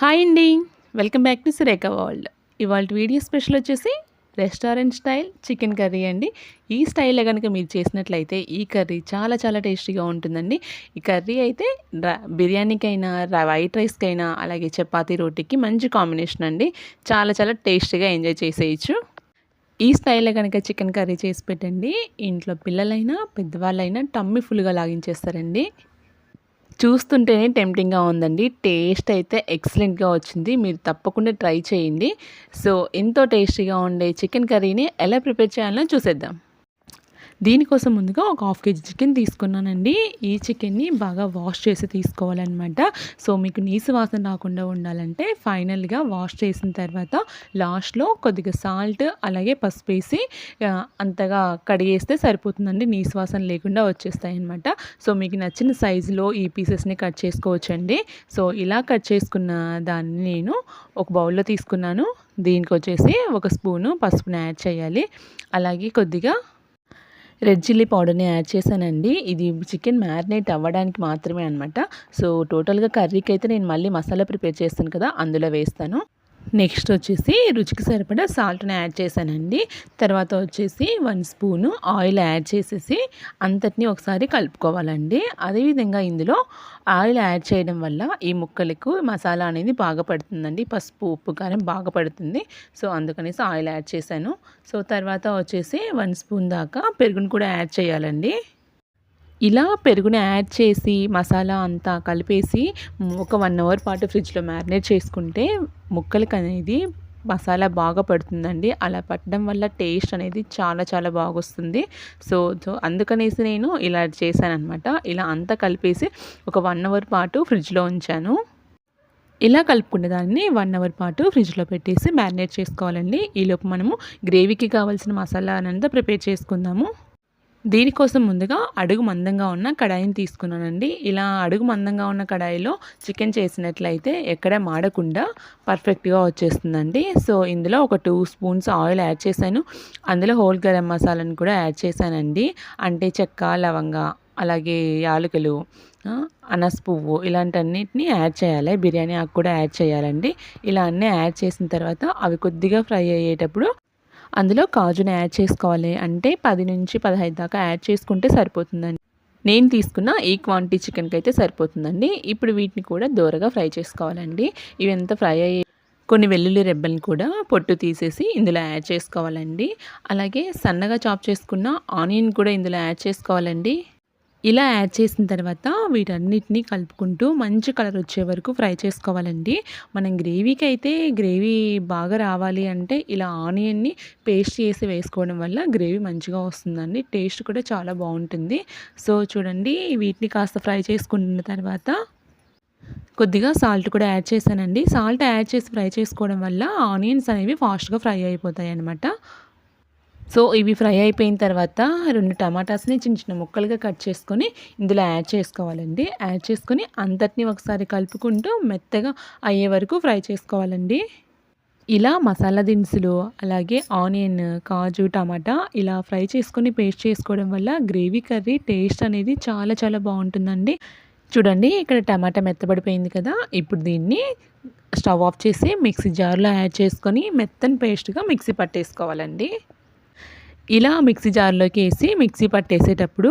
Hi అండి. Welcome back to Surekha world. ఇవాళ video special వచ్చేసి రెస్టారెంట్ స్టైల్ చికెన్ కర్రీ అండి. ఈ స్టైల్లో కనుక మీరు చేసినట్లయితే ఈ కర్రీ చాలా చాలా టేస్టీగా ఉంటుందండి. ఈ కర్రీ అయితే బిర్యానీకైనా వైట్ రైస్కైనా అలాగే చపాతీ రోటీకి మంచి కాంబినేషన్ అండి. చాలా చాలా టేస్టీగా ఎంజాయ్ చేసేయచ్చు. ఈ స్టైల్లో కనుక చికెన్ కర్రీ చేసి పెట్టండి. ఇంట్లో పిల్లలైనా పెద్దవాళ్ళైనా టమ్మి ఫుల్గా లాగించేస్తారండి. చూస్తుంటేనే టెంప్టింగ్గా ఉందండి. టేస్ట్ అయితే ఎక్సలెంట్గా వచ్చింది. మీరు తప్పకుండా ట్రై చేయండి. సో ఎంతో టేస్టీగా ఉండే చికెన్ కర్రీని ఎలా ప్రిపేర్ చేయాలో చూసేద్దాం. దీనికోసం ముందుగా ఒక హాఫ్ కేజీ చికెన్ తీసుకున్నానండి. ఈ చికెన్ని బాగా వాష్ చేసి తీసుకోవాలన్నమాట. సో మీకు నీసు వాసన రాకుండా ఉండాలంటే ఫైనల్గా వాష్ చేసిన తర్వాత లాస్ట్లో కొద్దిగా సాల్ట్ అలాగే పసుపు వేసి అంతగా కడిగేస్తే సరిపోతుందండి. నీసు వాసన లేకుండా వచ్చేస్తాయి అనమాట సో మీకు నచ్చిన సైజులో ఈ పీసెస్ని కట్ చేసుకోవచ్చండి. సో ఇలా కట్ చేసుకున్న దాన్ని నేను ఒక బౌల్లో తీసుకున్నాను. దీనికి వచ్చేసి ఒక స్పూను పసుపుని యాడ్ చేయాలి. అలాగే కొద్దిగా రెడ్ చిల్లీ పౌడర్ని యాడ్ చేశానండి. ఇది చికెన్ మ్యారినేట్ అవ్వడానికి మాత్రమే అనమాట సో టోటల్గా కర్రీకి అయితే నేను మళ్ళీ మసాలా ప్రిపేర్ చేస్తాను కదా అందులో వేస్తాను. నెక్స్ట్ వచ్చేసి రుచికి సరిపడా సాల్ట్ని యాడ్ చేశానండి. తర్వాత వచ్చేసి వన్ స్పూను ఆయిల్ యాడ్ చేసేసి అంతటిని ఒకసారి కలుపుకోవాలండి. అదేవిధంగా ఇందులో ఆయిల్ యాడ్ చేయడం వల్ల ఈ ముక్కలకు మసాలా అనేది బాగా పడుతుందండి. పసుపు ఉప్పు కారం బాగా పడుతుంది. సో అందుకనేసి ఆయిల్ యాడ్ చేశాను. సో తర్వాత వచ్చేసి వన్ స్పూన్ దాకా పెరుగును కూడా యాడ్ చేయాలండి. ఇలా పెరుగుని యాడ్ చేసి మసాలా అంతా కలిపేసి ఒక వన్ అవర్ పాటు ఫ్రిడ్జ్లో మ్యారినేట్ చేసుకుంటే ముక్కలకి అనేది మసాలా బాగా పడుతుందండి. అలా పట్టడం వల్ల టేస్ట్ అనేది చాలా చాలా బాగొస్తుంది. సో సో అందుకనేసి నేను ఇలా చేశానమాట ఇలా అంతా కలిపేసి ఒక వన్ అవర్ పాటు ఫ్రిడ్జ్లో ఉంచాను. ఇలా కలుపుకునే దాన్ని వన్ అవర్ పాటు ఫ్రిడ్జ్లో పెట్టేసి మ్యారినేట్ చేసుకోవాలండి. ఈలోపు మనము గ్రేవీకి కావాల్సిన మసాలా అనంతా ప్రిపేర్ చేసుకుందాము. దీనికోసం ముందుగా అడుగు మందంగా ఉన్న కడాయిని తీసుకున్నానండి. ఇలా అడుగు మందంగా ఉన్న కడాయిలో చికెన్ చేసినట్లయితే ఎక్కడ మాడకుండా పర్ఫెక్ట్గా వచ్చేస్తుందండి. సో ఇందులో ఒక టూ స్పూన్స్ ఆయిల్ యాడ్ చేశాను. అందులో హోల్ గరం మసాలాను కూడా యాడ్ చేశానండి. అంటే చెక్క లవంగ అలాగే యాలకులు అనస్ పువ్వు ఇలాంటన్నిటిని యాడ్ చేయాలి. బిర్యానీ ఆకు కూడా యాడ్ చేయాలండి. ఇలా అన్నీ యాడ్ చేసిన తర్వాత అవి కొద్దిగా ఫ్రై అయ్యేటప్పుడు అందులో కాజుని యాడ్ చేసుకోవాలి. అంటే పది నుంచి పదహైదు దాకా యాడ్ చేసుకుంటే సరిపోతుందండి. నేను తీసుకున్న ఈ క్వాంటిటీ చికెన్కి అయితే సరిపోతుందండి. ఇప్పుడు వీటిని కూడా దూరగా ఫ్రై చేసుకోవాలండి. ఇవి ఎంత ఫ్రై అయ్యే కొన్ని వెల్లుల్లి రెబ్బలను కూడా పొట్టు తీసేసి ఇందులో యాడ్ చేసుకోవాలండి. అలాగే సన్నగా చాప్ చేసుకున్న ఆనియన్ కూడా ఇందులో యాడ్ చేసుకోవాలండి. ఇలా యాడ్ చేసిన తర్వాత వీటన్నిటిని కలుపుకుంటూ మంచి కలర్ వచ్చే వరకు ఫ్రై చేసుకోవాలండి. మనం గ్రేవీకి అయితే గ్రేవీ బాగా రావాలి అంటే ఇలా ఆనియన్ని పేస్ట్ చేసి వేసుకోవడం వల్ల గ్రేవీ మంచిగా వస్తుందండి. టేస్ట్ కూడా చాలా బాగుంటుంది. సో చూడండి వీటిని కాస్త ఫ్రై చేసుకున్న తర్వాత కొద్దిగా సాల్ట్ కూడా యాడ్ చేశానండి. సాల్ట్ యాడ్ చేసి ఫ్రై చేసుకోవడం వల్ల ఆనియన్స్ అనేవి ఫాస్ట్గా ఫ్రై అయిపోతాయి అన్నమాట సో ఇవి ఫ్రై అయిపోయిన తర్వాత రెండు టమాటాస్ని చిన్న చిన్న ముక్కలుగా కట్ చేసుకొని ఇందులో యాడ్ చేసుకోవాలండి. యాడ్ చేసుకొని అంతటిని ఒకసారి కలుపుకుంటూ మెత్తగా అయ్యే వరకు ఫ్రై చేసుకోవాలండి. ఇలా మసాలా దినుసులు అలాగే ఆనియన్ కాజు టమాటా ఇలా ఫ్రై చేసుకొని పేస్ట్ చేసుకోవడం వల్ల గ్రేవీ కర్రీ టేస్ట్ అనేది చాలా చాలా బాగుంటుందండి. చూడండి ఇక్కడ టమాటా మెత్తబడిపోయింది కదా. ఇప్పుడు దీన్ని స్టవ్ ఆఫ్ చేసి మిక్సీ జార్లో యాడ్ చేసుకొని మెత్తని పేస్ట్గా మిక్సీ పట్టేసుకోవాలండి. ఇలా మిక్సీ జార్లోకి వేసి మిక్సీ పట్టేసేటప్పుడు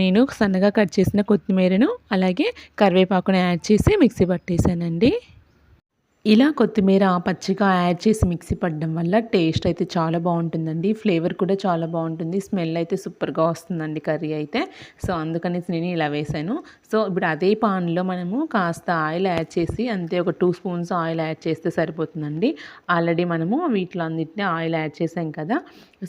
నేను సన్నగా కట్ చేసిన కొత్తిమీరను అలాగే కరివేపాకును యాడ్ చేసి మిక్సీ పట్టేశానండి ఇలా కొత్తిమీర పచ్చిగా యాడ్ చేసి మిక్సీ పడడం వల్ల టేస్ట్ అయితే చాలా బాగుంటుందండి. ఫ్లేవర్ కూడా చాలా బాగుంటుంది. స్మెల్ అయితే సూపర్గా వస్తుందండి కర్రీ అయితే. సో అందుకనేసి నేను ఇలా వేసాను. సో ఇప్పుడు అదే పాన్లో మనము కాస్త ఆయిల్ యాడ్ చేసి అంతే ఒక టూ స్పూన్స్ ఆయిల్ యాడ్ చేస్తే సరిపోతుందండి. ఆల్రెడీ మనము వీటిలో అన్నింటినీ ఆయిల్ యాడ్ చేసాం కదా.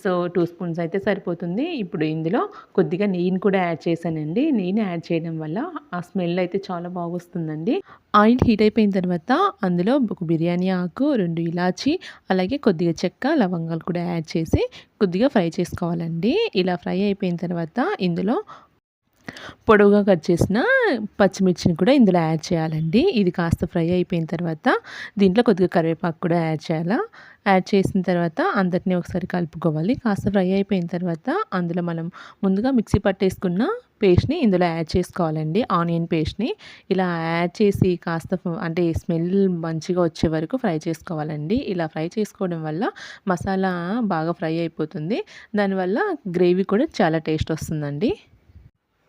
సో టూ స్పూన్స్ అయితే సరిపోతుంది. ఇప్పుడు ఇందులో కొద్దిగా నెయ్యిని కూడా యాడ్ చేశానండి. నెయ్యిని యాడ్ చేయడం వల్ల ఆ స్మెల్ అయితే చాలా బాగొస్తుందండి. ఆయిల్ హీట్ అయిపోయిన తర్వాత అందులో ఒక బిర్యానీ ఆకు రెండు ఇలాచి అలాగే కొద్దిగా చెక్క లవంగాలు కూడా యాడ్ చేసి కొద్దిగా ఫ్రై చేసుకోవాలండి. ఇలా ఫ్రై అయిపోయిన తర్వాత ఇందులో పొడవుగా కట్ చేసిన పచ్చిమిర్చిని కూడా ఇందులో యాడ్ చేయాలండి. ఇది కాస్త ఫ్రై అయిపోయిన తర్వాత దీంట్లో కొద్దిగా కరివేపాకు కూడా యాడ్ చేయాలా. యాడ్ చేసిన తర్వాత అందరినీ ఒకసారి కలుపుకోవాలి. కాస్త ఫ్రై అయిపోయిన తర్వాత అందులో మనం ముందుగా మిక్సీ పట్టేసుకున్న పేస్ట్ని ఇందులో యాడ్ చేసుకోవాలండి. ఆనియన్ పేస్ట్ని ఇలా యాడ్ చేసి కాస్త అంటే స్మెల్ మంచిగా వచ్చే వరకు ఫ్రై చేసుకోవాలండి. ఇలా ఫ్రై చేసుకోవడం వల్ల మసాలా బాగా ఫ్రై అయిపోతుంది. దానివల్ల గ్రేవీ కూడా చాలా టేస్ట్ వస్తుందండి.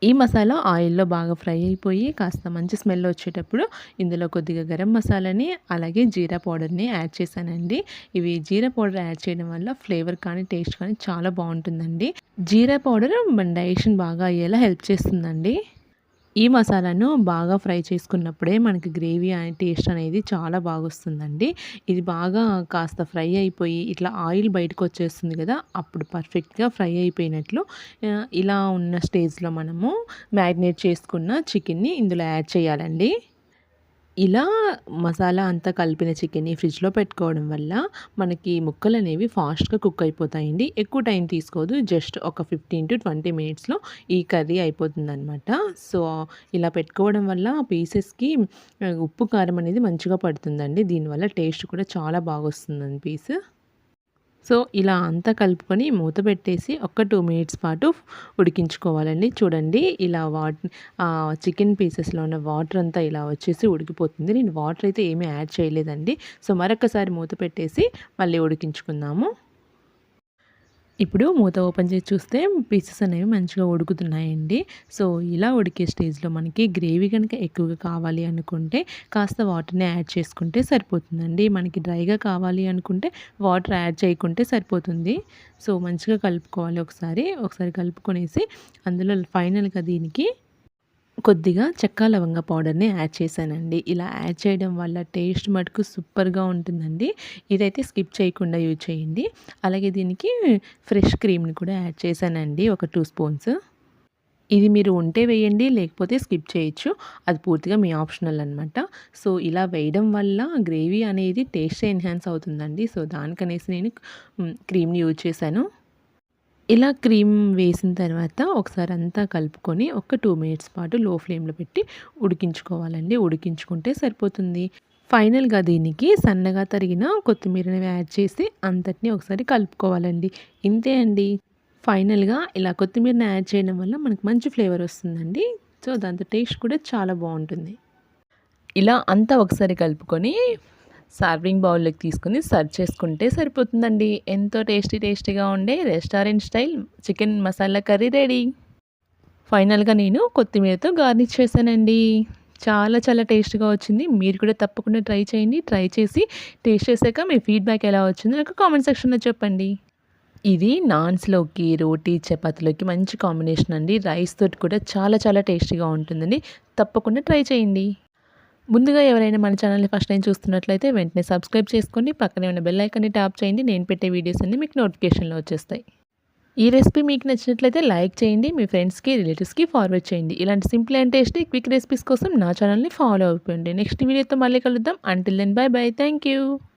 ఈ మసాలా ఆయిల్లో బాగా ఫ్రై అయిపోయి కాస్త మంచి స్మెల్ వచ్చేటప్పుడు ఇందులో కొద్దిగా గరం మసాలాని అలాగే జీరా పౌడర్ని యాడ్ చేశానండి. ఇవి జీరా పౌడర్ యాడ్ చేయడం వల్ల ఫ్లేవర్ కానీ టేస్ట్ కానీ చాలా బాగుంటుందండి. జీరా పౌడర్ మన డైజెషన్ బాగా అయ్యేలా హెల్ప్ చేస్తుందండి. ఈ మసాలాను బాగా ఫ్రై చేసుకున్నప్పుడే మనకి గ్రేవీ అనే టేస్ట్ అనేది చాలా బాగా వస్తుందండి ఇది బాగా కాస్త ఫ్రై అయిపోయి ఇట్లా ఆయిల్ బయటకు వచ్చేస్తుంది కదా అప్పుడు పర్ఫెక్ట్గా ఫ్రై అయిపోయినట్లు ఇలా ఉన్న స్టేజ్లో మనము మ్యారినేట్ చేసుకున్న చికెన్ని ఇందులో యాడ్ చేయాలండి. ఇలా మసాలా అంతా కలిపిన చికెన్ని ఫ్రిడ్జ్లో పెట్టుకోవడం వల్ల మనకి ముక్కలు అనేవి ఫాస్ట్గా కుక్ అయిపోతాయండి. ఎక్కువ టైం తీసుకోదు. జస్ట్ ఒక ఫిఫ్టీన్ టు ట్వంటీ మినిట్స్లో ఈ కర్రీ అయిపోతుందనమాట సో ఇలా పెట్టుకోవడం వల్ల పీసెస్కి ఉప్పు కారం అనేది మంచిగా పడుతుందండి. దీనివల్ల టేస్ట్ కూడా చాలా బాగా వస్తుందండి పీస్. సో ఇలా అంతా కలుపుకొని మూత పెట్టేసి ఒక టూ మినిట్స్ పాటు ఉడికించుకోవాలండి. చూడండి ఇలా వాట్ చికెన్ పీసెస్లో ఉన్న వాటర్ అంతా ఇలా వచ్చేసి ఉడికిపోతుంది. నేను వాటర్ అయితే ఏమీ యాడ్ చేయలేదండి. సో మరొకసారి మూత పెట్టేసి మళ్ళీ ఉడికించుకుందాము. ఇప్పుడు మూత ఓపెన్ చేసి చూస్తే పీసెస్ అనేవి మంచిగా ఉడుకుతున్నాయండి సో ఇలా ఉడికే స్టేజ్లో మనకి గ్రేవీ కనుక ఎక్కువగా కావాలి అనుకుంటే కాస్త వాటర్ని యాడ్ చేసుకుంటే సరిపోతుందండి. మనకి డ్రైగా కావాలి అనుకుంటే వాటర్ యాడ్ చేయకుంటే సరిపోతుంది. సో మంచిగా కలుపుకోవాలి ఒకసారి. ఒకసారి కలుపుకొనేసి అందులో ఫైనల్గా దీనికి కొద్దిగా చెక్క లవంగ పౌడర్ని యాడ్ చేశానండి. ఇలా యాడ్ చేయడం వల్ల టేస్ట్ మటుకు సూపర్గా ఉంటుందండి. ఇదైతే స్కిప్ చేయకుండా యూజ్ చేయండి. అలాగే దీనికి ఫ్రెష్ క్రీమ్ని కూడా యాడ్ చేశానండి ఒక టూ స్పూన్స్. ఇది మీరు ఉంటే వేయండి లేకపోతే స్కిప్ చేయొచ్చు. అది పూర్తిగా మీ ఆప్షనల్ అనమాట సో ఇలా వేయడం వల్ల గ్రేవీ అనేది టేస్ట్ ఎన్హాన్స్ అవుతుందండి. సో దానికనేసి నేను క్రీమ్ని యూజ్ చేశాను. ఇలా క్రీమ్ వేసిన తర్వాత ఒకసారి అంతా కలుపుకొని ఒక టూ మినిట్స్ పాటు లో ఫ్లేమ్లో పెట్టి ఉడికించుకోవాలండి. ఉడికించుకుంటే సరిపోతుంది. ఫైనల్గా దీనికి సన్నగా తరిగిన కొత్తిమీరని యాడ్ చేసి అంతటిని ఒకసారి కలుపుకోవాలండి. ఇంతే అండి. ఫైనల్గా ఇలా కొత్తిమీరని యాడ్ చేయడం వల్ల మనకు మంచి ఫ్లేవర్ వస్తుందండి. సో దాంతో టేస్ట్ కూడా చాలా బాగుంటుంది. ఇలా అంతా ఒకసారి కలుపుకొని సర్వింగ్ బౌల్లోకి తీసుకుని సర్వ్ చేసుకుంటే సరిపోతుందండి. ఎంతో టేస్టీ టేస్టీగా ఉండే restaurant style chicken masala curry ready. ఫైనల్గా నేను కొత్తిమీరతో గార్నిష్ చేశానండి. చాలా చాలా టేస్ట్గా వచ్చింది. మీరు కూడా తప్పకుండా ట్రై చేయండి. ట్రై చేసి టేస్ట్ చేశాక మీ ఫీడ్బ్యాక్ ఎలా వచ్చిందో నాకు కామెంట్ సెక్షన్లో చెప్పండి. ఇది నాన్స్లోకి రోటీ చపాతీలోకి మంచి కాంబినేషన్ అండి. రైస్ తోటి కూడా చాలా చాలా టేస్టీగా ఉంటుందండి. తప్పకుండా ట్రై చేయండి. ముందుగా ఎవరైనా మన ఛానల్ని ఫస్ట్ టైం చూస్తున్నట్లయితే వెంటనే సబ్స్క్రైబ్ చేసుకోండి. పక్కనే ఉన్న బెల్ ఐకాన్ని ట్యాప్ చేయండి. నేను పెట్టే వీడియోస్ అన్నీ మీకు నోటిఫికేషన్లో వచ్చేస్తాయి. ఈ రెసిపీ మీకు నచ్చినట్లయితే లైక్ చేయండి. మీ ఫ్రెండ్స్కి రిలేటివ్స్కి ఫార్వర్డ్ చేయండి. ఇలాంటి simple and tasty quick recipes కోసం నా ఛానల్ని ఫాలో అయిపోయింది నెక్స్ట్ వీడియోతో మళ్ళీ కలుద్దాం. Until then bye bye thank you